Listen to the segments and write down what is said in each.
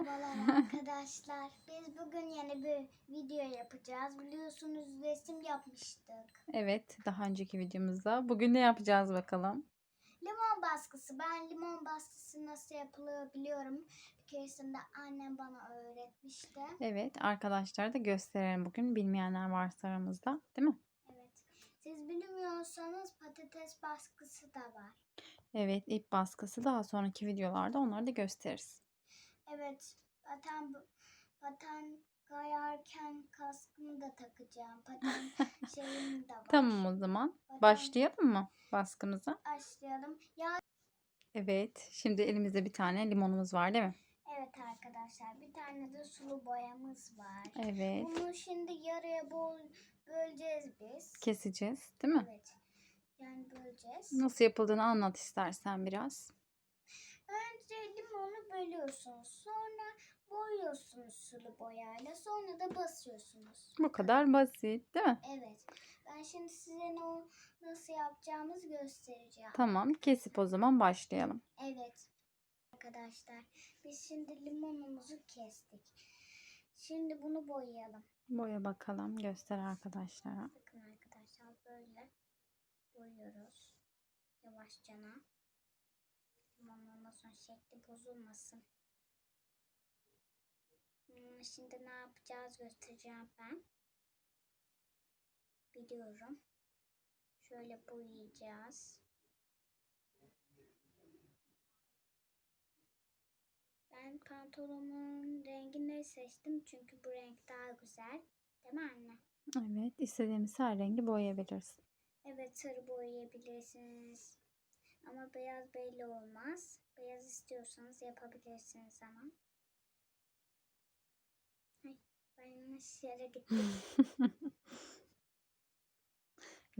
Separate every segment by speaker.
Speaker 1: Merhabalar arkadaşlar. Biz bugün yeni bir video yapacağız. Biliyorsunuz resim yapmıştık.
Speaker 2: Evet, daha önceki videomuzda. Bugün ne yapacağız bakalım?
Speaker 1: Limon baskısı. Ben limon baskısı nasıl yapılıyor biliyorum. Bir keresinde annem bana öğretmişti.
Speaker 2: Evet, arkadaşlara da gösterelim bugün. Bilmeyenler varsa aramızda, değil mi?
Speaker 1: Evet. Siz bilmiyorsanız patates baskısı da var.
Speaker 2: Evet, ip baskısı daha sonraki videolarda onları da gösteririz.
Speaker 1: Evet. Paten paten kayarken kaskımı da takacağım. Paten şeyim de var.
Speaker 2: Tamam o zaman.
Speaker 1: Paten-
Speaker 2: Başlayalım mı baskımıza?
Speaker 1: Başlayalım. Ya
Speaker 2: Evet, şimdi elimizde bir tane limonumuz var değil mi?
Speaker 1: Evet arkadaşlar bir tane de sulu boyamız var.
Speaker 2: Evet,
Speaker 1: Bunu şimdi yarıya bol böleceğiz biz.
Speaker 2: keseceğiz değil mi?
Speaker 1: Evet. Yani böleceğiz.
Speaker 2: Nasıl yapıldığını anlat istersen biraz.
Speaker 1: Önce limonu bölüyorsunuz. Sonra boyuyorsunuz sulu boyayla. Sonra da basıyorsunuz.
Speaker 2: Bu kadar basit değil mi?
Speaker 1: Evet. Ben şimdi size ne, nasıl yapacağımızı göstereceğim.
Speaker 2: Tamam, kesip o zaman başlayalım.
Speaker 1: Evet. Arkadaşlar biz şimdi limonumuzu kestik. Şimdi bunu boyayalım.
Speaker 2: Boya bakalım, göster arkadaşlara.
Speaker 1: Bakın arkadaşlar böyle boyuyoruz. Yavaşça. Limonun sonra şekli bozulmasın. Hmm, Şimdi ne yapacağız göstereceğim ben. Biliyorum. Şöyle boyayacağız. Ben pantolonumun rengini seçtim çünkü bu renk daha güzel. Değil mi anne?
Speaker 2: Evet, istediğimiz her rengi boyayabiliriz.
Speaker 1: Evet sarı boyayabilirsiniz. Ama beyaz belli olmaz. Beyaz istiyorsanız yapabilirsiniz ama. Ay, ben yanlış yere gittim.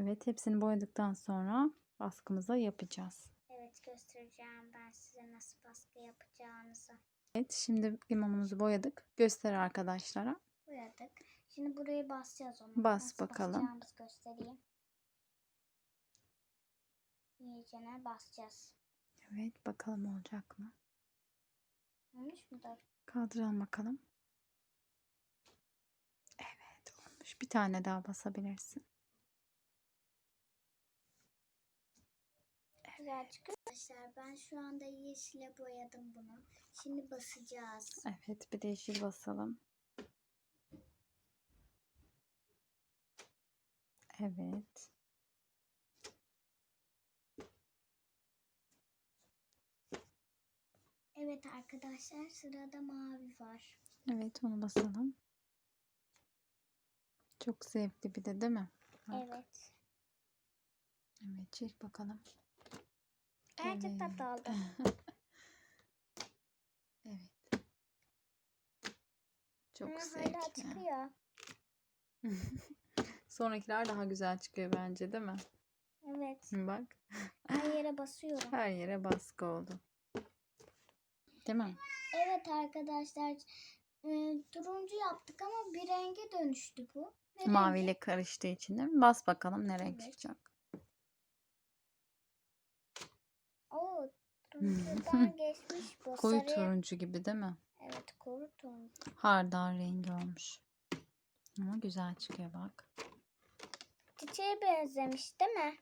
Speaker 2: Evet, hepsini boyadıktan sonra baskımıza yapacağız.
Speaker 1: evet göstereceğim ben size nasıl baskı yapacağınızı.
Speaker 2: Evet, şimdi limonumuzu boyadık. Göster arkadaşlara.
Speaker 1: Boyadık. Şimdi burayı basacağız onu.
Speaker 2: Bas
Speaker 1: Nasıl
Speaker 2: bakalım.
Speaker 1: basacağımızı göstereyim. İyicene basacağız.
Speaker 2: Evet, bakalım olacak mı?
Speaker 1: Olmuş mudur?
Speaker 2: Kaldıralım bakalım. Evet, olmuş. Bir tane daha basabilirsin.
Speaker 1: Çıkıyor. Arkadaşlar ben şu anda yeşile boyadım bunu. Şimdi basacağız.
Speaker 2: Evet, bir de yeşil basalım. Evet.
Speaker 1: Evet arkadaşlar sırada mavi var.
Speaker 2: Evet, onu basalım. Çok zevkli bir de değil mi? Bak.
Speaker 1: Evet.
Speaker 2: Evet, çek bakalım.
Speaker 1: Bence
Speaker 2: Evet.
Speaker 1: tatlı oldu.
Speaker 2: Evet. Çok
Speaker 1: Hı, Hala
Speaker 2: zevkli.
Speaker 1: çıkıyor.
Speaker 2: Sonrakiler daha güzel çıkıyor bence değil mi?
Speaker 1: Evet.
Speaker 2: Bak.
Speaker 1: Her yere basıyorum.
Speaker 2: Her yere baskı oldu. Değil mi?
Speaker 1: Evet arkadaşlar. e, turuncu yaptık ama bir renge dönüştü bu. Ne rengi?
Speaker 2: Maviyle karıştığı için değil mi? Bas bakalım ne renk
Speaker 1: Evet.
Speaker 2: çıkacak.
Speaker 1: Oo, turuncudan geçmiş bu.
Speaker 2: Koyu
Speaker 1: sarıya-
Speaker 2: turuncu gibi değil mi?
Speaker 1: Evet koyu turuncu.
Speaker 2: Hardal rengi olmuş. Ama güzel çıkıyor bak.
Speaker 1: Çiçeğe benzemiş değil mi?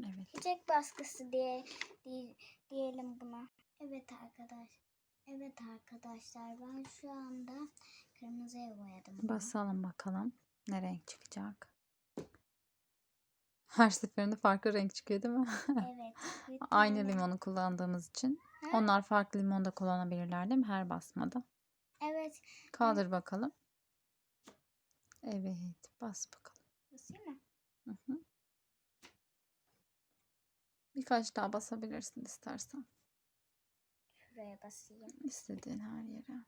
Speaker 2: Evet.
Speaker 1: Çiçek baskısı diye, diye diyelim buna. Evet arkadaş. Evet arkadaşlar ben şu anda kırmızıya boyadım. bunu.
Speaker 2: Basalım bakalım ne renk çıkacak. Her seferinde farklı renk çıkıyor değil mi?
Speaker 1: Evet. bir
Speaker 2: Aynı
Speaker 1: tane-
Speaker 2: limonu kullandığımız için.
Speaker 1: Ha?
Speaker 2: Onlar farklı limon da kullanabilirler değil mi? Her basmada.
Speaker 1: Evet.
Speaker 2: Kaldır bakalım. Evet. Bas bakalım.
Speaker 1: Basayım mı?
Speaker 2: Hı hı. Birkaç daha basabilirsin istersen.
Speaker 1: Şuraya basayım.
Speaker 2: İstediğin her yere.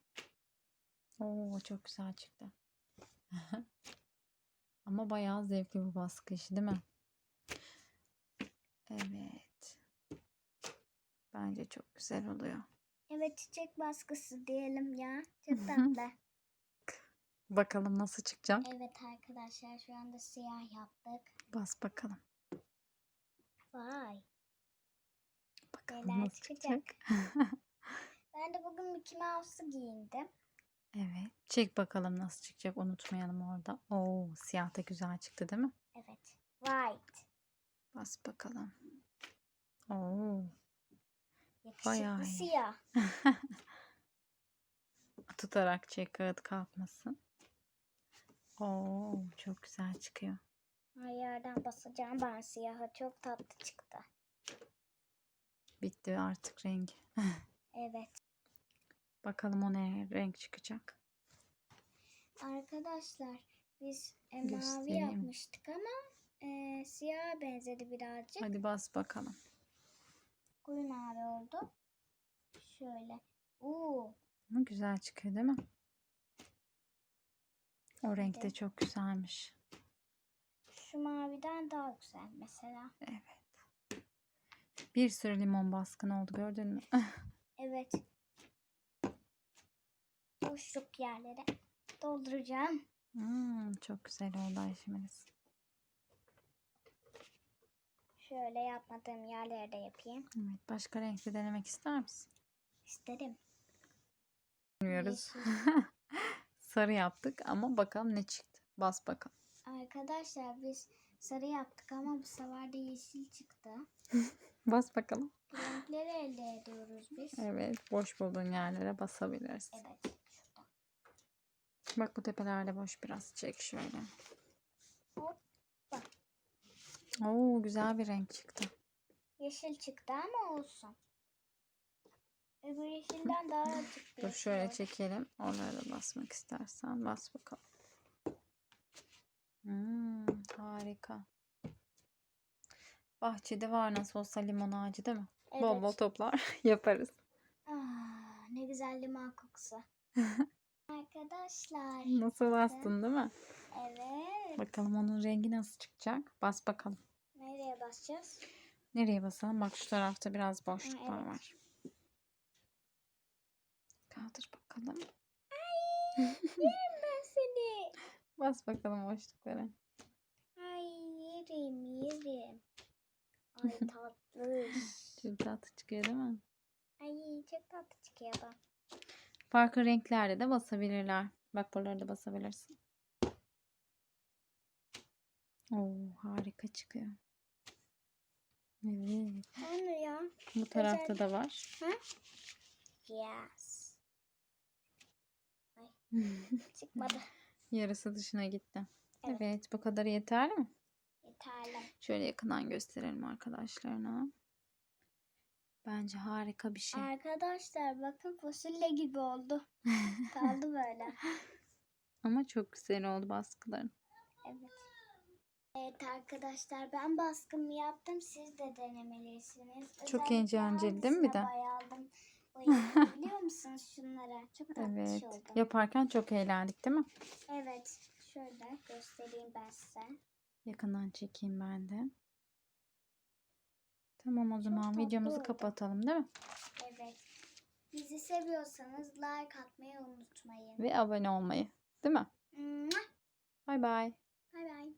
Speaker 2: Oo çok güzel çıktı. Ama bayağı zevkli bu baskı işi değil mi? Evet. Bence çok güzel oluyor.
Speaker 1: Evet çiçek baskısı diyelim ya. Çok tatlı.
Speaker 2: Bakalım nasıl çıkacak.
Speaker 1: evet arkadaşlar şu anda siyah yaptık.
Speaker 2: Bas bakalım.
Speaker 1: Vay.
Speaker 2: Bakalım
Speaker 1: Neler
Speaker 2: nasıl
Speaker 1: çıkacak?
Speaker 2: çıkacak.
Speaker 1: Ben de bugün Mickey Mouse'u giyindim.
Speaker 2: Evet. Çek bakalım nasıl çıkacak unutmayalım orada. Oo siyah da güzel çıktı değil mi?
Speaker 1: Evet. White.
Speaker 2: Bas bakalım. Oo
Speaker 1: Yakışıklı siyah.
Speaker 2: tutarak çek kağıt kalkmasın. Oo çok güzel çıkıyor.
Speaker 1: Her yerden basacağım ben siyaha. Çok tatlı çıktı.
Speaker 2: Bitti artık rengi.
Speaker 1: Evet.
Speaker 2: Bakalım o ne renk çıkacak.
Speaker 1: Arkadaşlar biz e, mavi
Speaker 2: Göstereyim.
Speaker 1: yapmıştık ama e, siyaha benzedi birazcık.
Speaker 2: Hadi bas bakalım.
Speaker 1: Koyu mavi oldu. Şöyle. Oo,
Speaker 2: Ama güzel çıkıyor değil mi? O renk de çok güzelmiş.
Speaker 1: şu maviden daha güzel mesela.
Speaker 2: Evet. Bir sürü limon baskın oldu gördün mü?
Speaker 1: Evet. Boşluk yerlere dolduracağım.
Speaker 2: Hmm, çok güzel oldu Ayşeminiz.
Speaker 1: Şöyle yapmadığım yerlere de yapayım.
Speaker 2: Evet, başka renkli denemek ister misin?
Speaker 1: İsterim.
Speaker 2: Bilmiyoruz. Sarı yaptık ama bakalım ne çıktı. Bas bakalım.
Speaker 1: Arkadaşlar biz sarı yaptık ama bu sefer de yeşil çıktı.
Speaker 2: Bas bakalım.
Speaker 1: Renkleri elde ediyoruz biz.
Speaker 2: Evet, boş bulduğun yerlere basabiliriz.
Speaker 1: Evet.
Speaker 2: Bak bu tepelerde boş biraz. Çek şöyle.
Speaker 1: Hoppa.
Speaker 2: Oo, güzel bir renk çıktı.
Speaker 1: Yeşil çıktı ama olsun. Öbür yeşilden daha açık bir
Speaker 2: Dur şöyle
Speaker 1: oldu.
Speaker 2: çekelim. Oralara da basmak istersen bas bakalım. Hmm, harika. Bahçede var nasıl olsa limon ağacı değil mi? Bol bol
Speaker 1: Evet.
Speaker 2: toplar yaparız.
Speaker 1: Ah, ne güzel limon kokusu. Arkadaşlar.
Speaker 2: Nasıl bastın değil mi?
Speaker 1: Evet.
Speaker 2: Bakalım onun rengi nasıl çıkacak. Bas bakalım.
Speaker 1: Nereye basacağız?
Speaker 2: Nereye basalım? Bak şu tarafta biraz boşluklar
Speaker 1: evet.
Speaker 2: var. Kaldır bakalım.
Speaker 1: Yerim ben seni.
Speaker 2: Bas bakalım boşluklara.
Speaker 1: Ay yerim yerim. Ay tatlı.
Speaker 2: Çok tatlı çıkıyor değil mi?
Speaker 1: Ay çok tatlı çıkıyor bu.
Speaker 2: Farklı renklerde de basabilirler. Bak buraları da basabilirsin. Oo harika çıkıyor. Evet.
Speaker 1: O ne ya?
Speaker 2: Bu tarafta da var.
Speaker 1: Yes. Çıkmadı.
Speaker 2: Yarısı dışına gitti.
Speaker 1: Evet.
Speaker 2: Evet bu kadar yeterli mi?
Speaker 1: Yeterli.
Speaker 2: Şöyle yakından gösterelim arkadaşlarına. Bence harika bir şey.
Speaker 1: Arkadaşlar bakın fasulye gibi oldu. Kaldı böyle.
Speaker 2: Ama çok güzel oldu baskıların.
Speaker 1: Evet. Evet arkadaşlar ben baskımı yaptım. Siz de denemelisiniz.
Speaker 2: Çok
Speaker 1: Özellikle
Speaker 2: eğlenceli değil mi bir de?
Speaker 1: Bayıldım biliyor musunuz şunlara? Çok tatlı
Speaker 2: Evet.
Speaker 1: oldu.
Speaker 2: Yaparken çok eğlendik değil mi?
Speaker 1: Evet. Şöyle göstereyim ben size.
Speaker 2: Yakından çekeyim ben de. Tamam o zaman videomuzu
Speaker 1: oldu.
Speaker 2: kapatalım değil mi?
Speaker 1: Evet. Bizi seviyorsanız like atmayı unutmayın.
Speaker 2: Ve abone olmayı. Değil mi?
Speaker 1: Mua.
Speaker 2: Bay bay.
Speaker 1: Bay bay.